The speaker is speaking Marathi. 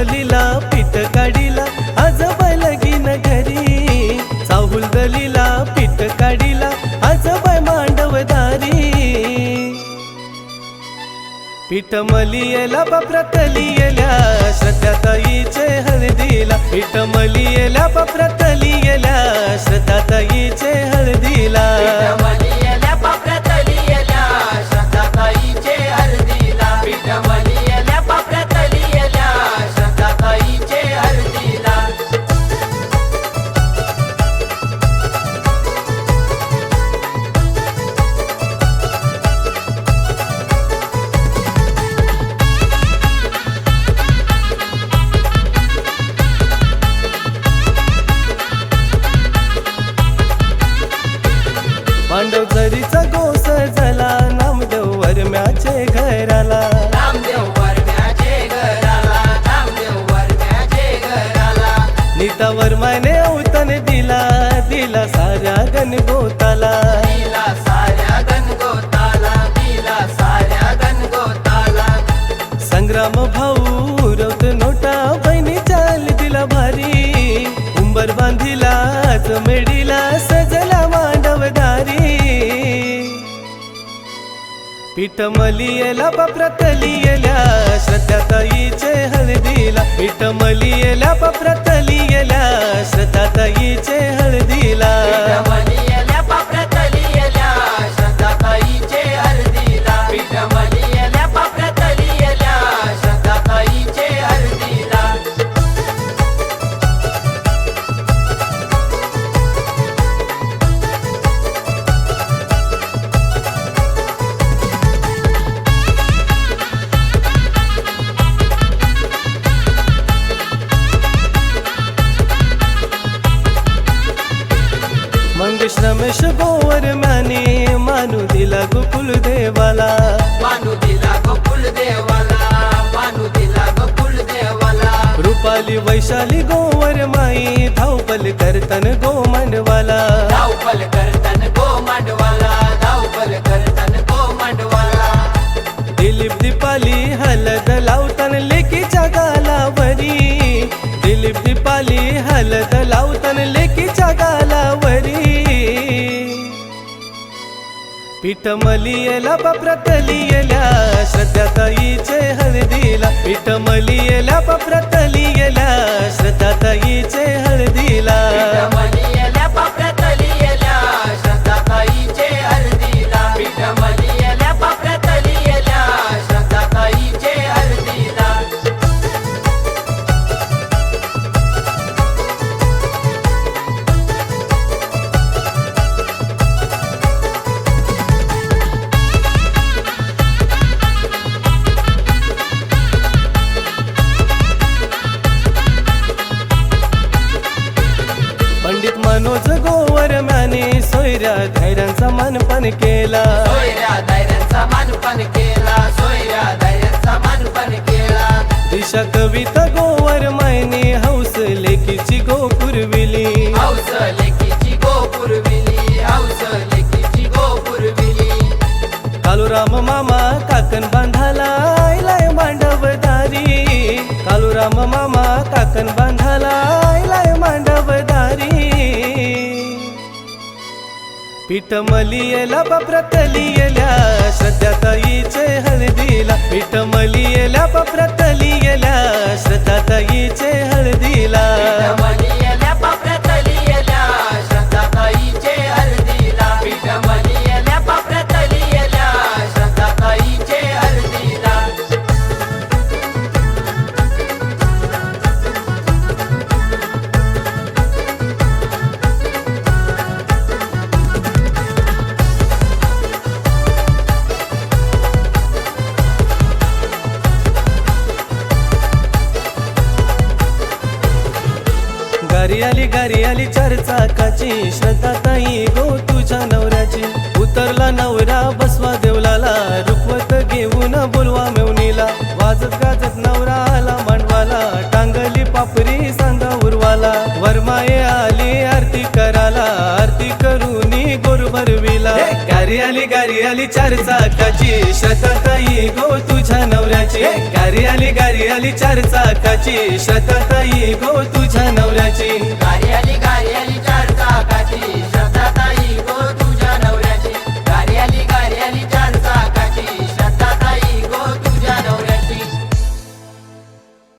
दलिला पीठ काढिला आज घरी. चाहूल पीठ काढिला आज बाय मांडवदारी पीठ मलियला बापरा श्रद्धा ताईचे हळदीला. पीठ मलियला बापरा पांडव जरीचा गोस झाला. नामदेव वरम्याचे घराला. नीता वर्माने अवतन दिला. दिला साऱ्या गणगोताला दिला साऱ्या गणगोताला दिला साऱ्या गणगोताला संग्राम विटमलियला बाप्रतलियला श्रद्धाताईचे हळदीला. विटमलियला बाप्रतलियला रमेश गोवर म्याने मानू दिला गोकुल देवाला. मानू दिला गोकुल देवाला मानू दिला गोकुल देवाला. रुपाली वैशाली गोवर माई धावपल करतन गो मांडवाला धावपल पीठ मलियला श्रद्धा ताईचे हळदीला. पीठ मलियला पप्रतलियल्या श्रद्धा ताई पंडित मनोज गोवर म्याने सोयऱ्या धैर्यांचा मनपण केला. सोयऱ्या धैर्यांचा मानपण केला सोयऱ्या धैर्यांचा मानपण केला. दिशा कविता गोवर मायने हौस लेकीची गोपुरविली हौस लेकीची कालूराम मामा काकण बांधाला आयलाय मांडवदारी कालूराम मामा काकन बांधाला आयलाय मांडवदारी पीठ मलियला पप्रतलियल्या श्रद्धाताईचे हळदीला. पीठ मलियला पप्रतलियल्या श्रद्धा ताईचे गारी आली गारी आली चार चाकाची. श्रद्धा ताई गो तुझ्या नवऱ्याची. उतरला नवरा बसवा देवलाला. रुखवत घेऊन बोलवा मेवणीला. वाजत गाजत गारी आली गारी आली चार चाकाची. श्रद्धा गो तुझ्या नवऱ्याची. गारी आली गारी आली चार चाकाची. श्रद्धा गो तुझ्या नवऱ्याची. गाय